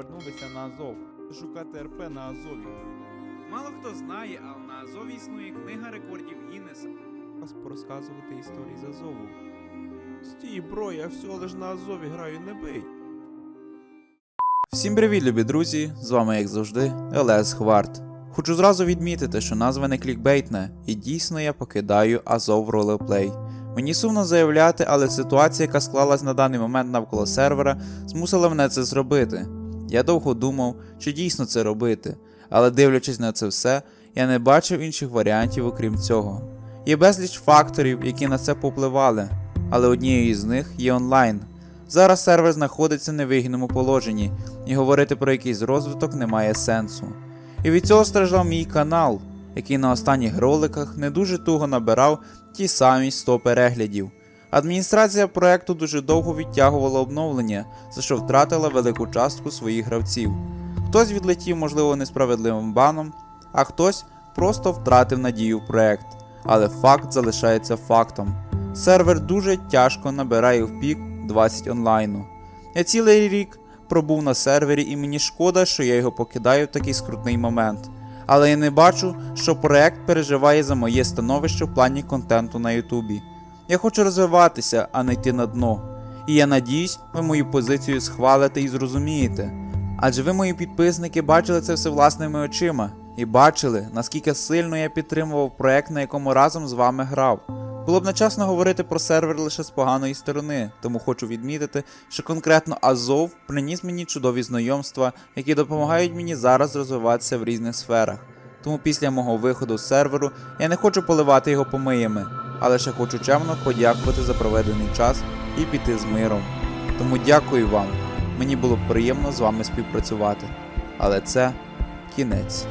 навернулися на Азов. Шукати РП на Азові. Мало хто знає, але на Азові існує книга рекордів Гіннеса. Вас порозказувати історії з Азову. Стій, бро, я всього лиш на Азові граю, не бий. Всім привіт, любі друзі! З вами, як завжди, Елес Хварт. Хочу зразу відмітити, що назва не клікбейтне, і дійсно я покидаю Азов ролеплей. Мені сумно заявляти, але ситуація, яка склалась на даний момент навколо сервера, змусила мене це зробити. Я довго думав, чи дійсно це робити, але дивлячись на це все, я не бачив інших варіантів, окрім цього. Є безліч факторів, які на це попливали, але однією з них є онлайн. Зараз сервер знаходиться в невигідному положенні, і говорити про якийсь розвиток немає сенсу. І від цього страждав мій канал, який на останніх роликах не дуже туго набирав ті самі 100 переглядів. Адміністрація проекту дуже довго відтягувала обновлення, за що втратила велику частку своїх гравців. Хтось відлетів, можливо, несправедливим баном, а хтось просто втратив надію в проект. Але факт залишається фактом. Сервер дуже тяжко набирає в пік 20 онлайну. Я цілий рік пробув на сервері і мені шкода, що я його покидаю в такий скрутний момент. Але я не бачу, що проект переживає за моє становище в плані контенту на Ютубі. Я хочу розвиватися, а не йти на дно. І я надіюсь, ви мою позицію схвалите і зрозумієте. Адже ви, мої підписники, бачили це все власними очима і бачили, наскільки сильно я підтримував проект, на якому разом з вами грав. Було б нечесно говорити про сервер лише з поганої сторони, тому хочу відмітити, що конкретно Азов приніс мені чудові знайомства, які допомагають мені зараз розвиватися в різних сферах. Тому після мого виходу з серверу я не хочу поливати його помиями, а лише хочу чемно подякувати за проведений час і піти з миром. Тому дякую вам. Мені було приємно з вами співпрацювати. Але це кінець.